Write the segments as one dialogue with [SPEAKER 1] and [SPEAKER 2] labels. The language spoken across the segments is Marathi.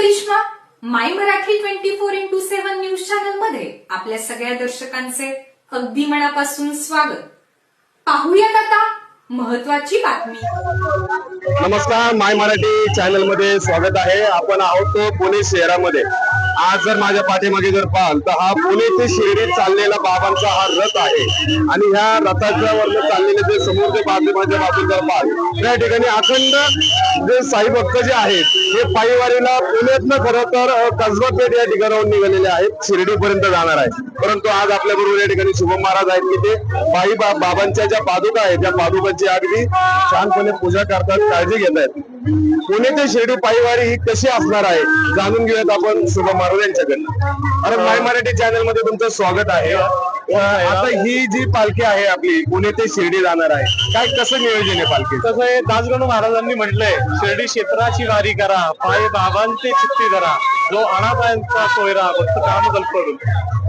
[SPEAKER 1] Karishma my Marathi twenty four into seven news चॅनलमध्ये आपल्या सगळ्या दर्शकांचे अगदी मनापासून स्वागत. पाहूयात आता महत्वाची बातमी.
[SPEAKER 2] नमस्कार माय मराठी चॅनलमध्ये स्वागत आहे. आपण आहोत पुणे शहरामध्ये. आज जर माझ्या पाठीमागे जर पाहाल तर हा पुणे ते शिर्डी चाललेला बाबांचा हा रथ आहे. आणि ह्या रथाच्या वरनं चाललेले जे समोर जे बाजूच्या बाजू जर पाहाल त्या ठिकाणी अखंड जे साई भक्त जे आहेत हे पायीवारीला पुण्यातनं खरं तर अ, कसबा पेठ या ठिकाणाहून निघालेले आहेत. शिर्डीपर्यंत जाणार आहे परंतु आज आपल्या बरोबर या ठिकाणी शुभम महाराज आहेत की ते बाई बाबांच्या ज्या पादुका आहेत त्या पादुकांची अगदी छानपणे पूजा करतात काळजी घेत आहेत पुणे ते शिर्डी पायीवारी ही कशी असणार आहे जाणून घेऊयात आपण शुभम महाराज यांच्याकडनं. अरे माय मराठी चॅनलमध्ये तुमचं स्वागत आहे. आता ही जी पालखी आहे आपली पुणे ते शिर्डी जाणार आहे. काय कसं नियोजन आहे पालखी?
[SPEAKER 3] तसं हे दासगणू महाराजांनी म्हटलंय शिर्डी क्षेत्राची वारी करा पाय बाबांचे चित्ती धरा जो अनाथांचा सोयरा भक्त काम करून.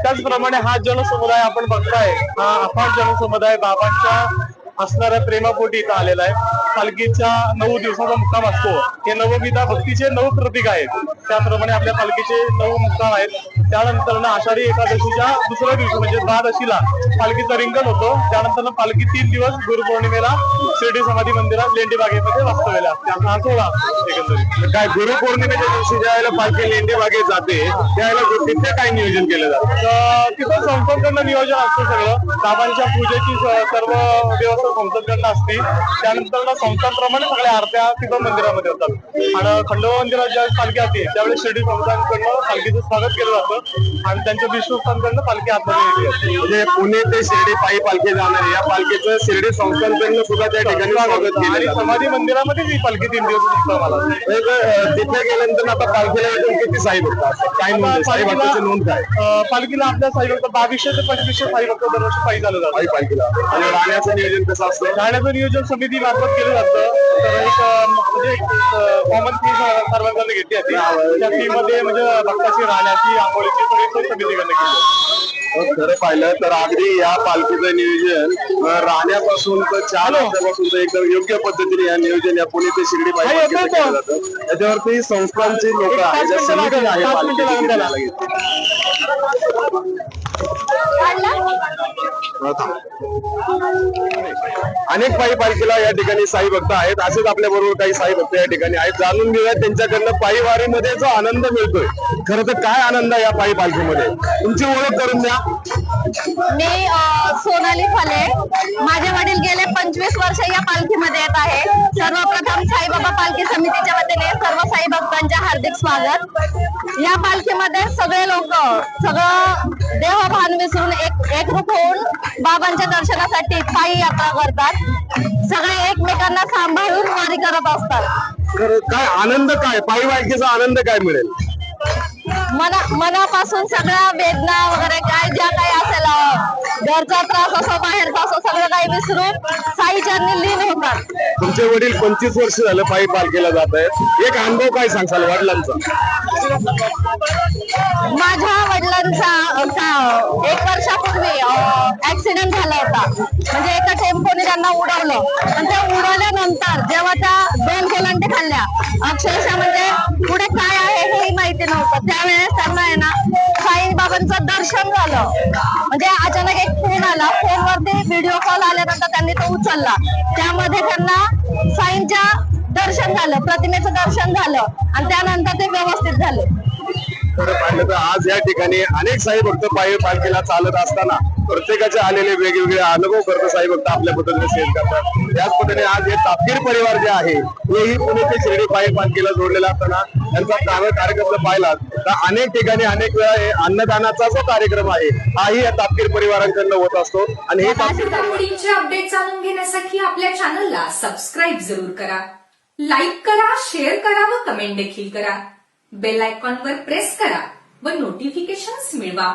[SPEAKER 3] त्याचप्रमाणे हा जनसमुदाय आपण बघताय हा अफाट जनसमुदाय बाबांच्या असणाऱ्या प्रेमापोटी इथं आलेला आहे. पालखीच्या नऊ दिवसाचा मुक्काम असतो. हे नवविधा भक्तीचे नऊ प्रतीक आहेत. त्याप्रमाणे आपल्या पालखीचे नऊ मुक्काम आहेत. त्यानंतर ना आषाढी एकादशीच्या दुसऱ्या दिवशी म्हणजे द्वादशीला पालखीचं रिंगण होतं. त्यानंतर पालखी तीन दिवस गुरुपौर्णिमेला शिर्डी समाधी मंदिरात लेंडी बागेमध्ये वास्तव्याला असते. हा सोहळा एकंदरीत.
[SPEAKER 2] काय गुरुपौर्णिमेच्या दिवशी ज्या वेळेला पालखी लेंडी बागेत जाते त्यावेळेला तिथे काय नियोजन केलं जातं?
[SPEAKER 3] तिथं संस्थांकडनं नियोजन असतं सगळं. बाबांच्या पूजेची सर्व व्यवस्था संस्थांकडनं असते. त्यानंतर संस्थांप्रमाणे सगळ्या आरत्या तिथं मंदिरामध्ये होतात. आणि खंडोबा मंदिरात ज्यावेळेस पालखी असते त्यावेळेस शिर्डी संस्थांकडनं पालखीचं स्वागत केलं जातं. आणि त्यांच्या विष्णुस्थांकडनं पालखी आतमध्ये येते
[SPEAKER 2] म्हणजे पुणे ते शिर्डी पायी पालखी जाणार आहे या पालखीचं शिर्डी संस्थांकडनं सुद्धा त्या ठिकाणी स्वागत केलं
[SPEAKER 3] आणि समाधी मंदिरामध्ये ही पालखी तीन दिवस
[SPEAKER 2] एक, अं, तिथे गेल्यानंतर आता पालखीला एकूण किती साई भक्त काय नोंद आहे? साई भक्ताची नोंद काय?
[SPEAKER 3] पालखीला आपल्या साईभक्त बावीसशे ते पंचवीसशे साईभक्त दरवर्षी पायी झालं जातं.
[SPEAKER 2] पालखीला. आणि राहण्याचं नियोजन कसं असतं?
[SPEAKER 3] राहण्याचं नियोजन समिती मार्फत केलं जातं तर एक अं, म्हणजे कॉमन फी सर्वांकडे घेतली जाते. त्या फी मध्ये म्हणजे भक्ताची राहण्याची आंघोळीची सगळी सोय समितीकडे केली
[SPEAKER 2] मग खरं पाहिलं तर अगदी या पालखीचं नियोजन राहण्यापासून तर चार वाजल्यापासून तर एकदम योग्य पद्धतीने या नियोजन या पुणे ते शिर्डी
[SPEAKER 3] हा, तो.
[SPEAKER 2] जातं. त्याच्यावरती संस्थांची लोक आहेत ज्या समिती आहे
[SPEAKER 3] पाच
[SPEAKER 2] अनेक पायी पालखीला या ठिकाणी साई भक्त आहेत. असेच आपल्या बरोबर काही साई भक्त या ठिकाणी आहेत. जाणून घेऊया त्यांच्याकडनं पायी वारीमध्ये जो आनंद मिळतोय. खर तर काय आनंद आहे या पायी पालखीमध्ये? तुमची ओळख करून द्या.
[SPEAKER 4] मी सोनाली फले. माझे वडील गेले पंचवीस वर्ष या पालखीमध्ये येत आहे. सर्वप्रथम साईबाबा पालखी समितीच्या वतीने सर्व हार्दिक स्वागत. या पालखीमध्ये सगळे लोक सगळं देहभान विसरून एक एकरूप होऊन बाबांच्या दर्शनासाठी पायी यात्रा करतात. सगळे एकमेकांना सांभाळून वारी करत असतात.
[SPEAKER 2] काय आनंद काय? पायी पालखीचा आनंद काय मिळेल?
[SPEAKER 4] मना मनापासून सगळ्या वेदना वगैरे काय ज्या काही असेल घरचा त्रास असो बाहेरचा असो सगळं काही विसरून साईच्या लीन होतात.
[SPEAKER 2] तुमचे वडील पंचवीस वर्ष झालं पायी पालखीला जात आहेत. एक अनुभव काय सांगसाल वडिलांचा?
[SPEAKER 4] माझ्या वडिलांचा का- एक वर्षापूर्वी ऍक्सिडेंट झाला होता. म्हणजे एका टेम्पोने त्यांना उडवलं. आणि ते उडवल्यानंतर जेव्हा त्या दोन गोलंटे खाल्ल्या अक्षरशः म्हणजे पुढे काय आहे हेही त्यावेळेस त्यांना आहे ना साईबाबांचं दर्शन झालं. म्हणजे अचानक एक फोन आला. फोनवरती व्हिडिओ कॉल आल्यानंतर त्यांनी तो उचलला. त्यामध्ये त्यांना साईंच्या दर्शन झालं प्रतिमेचं दर्शन झालं आणि त्यानंतर ते व्यवस्थित झाले.
[SPEAKER 2] खरं पाहिलं तर आज या ठिकाणी अनेक साई भक्त पायी पालखीला चालत असताना प्रत्येकाचे आलेले वेगवेगळे अनुभव करत साई भक्त आपल्या पद्धतीने शेअर करतात. त्याच पद्धतीने आज हे तापकीर परिवार जे आहे हेही पुणे ते शिर्डी पायी पालखीला जोडलेला असताना त्यांचा चांगला कार्यक्रम जर पाहिला. तर अनेक ठिकाणी अनेक वेळा हे अन्नदानाचा जो कार्यक्रम आहे हाही या तापकीर परिवारांकडनं होत असतो. आणि हे तापकीर
[SPEAKER 1] अपडेट जाणून घेण्यासाठी आपल्या चॅनलला सबस्क्राईब जरूर करा. लाईक करा शेअर करा व कमेंट देखील करा. बेल आयकॉनवर प्रेस करा व नोटिफिकेशन्स मिळवा.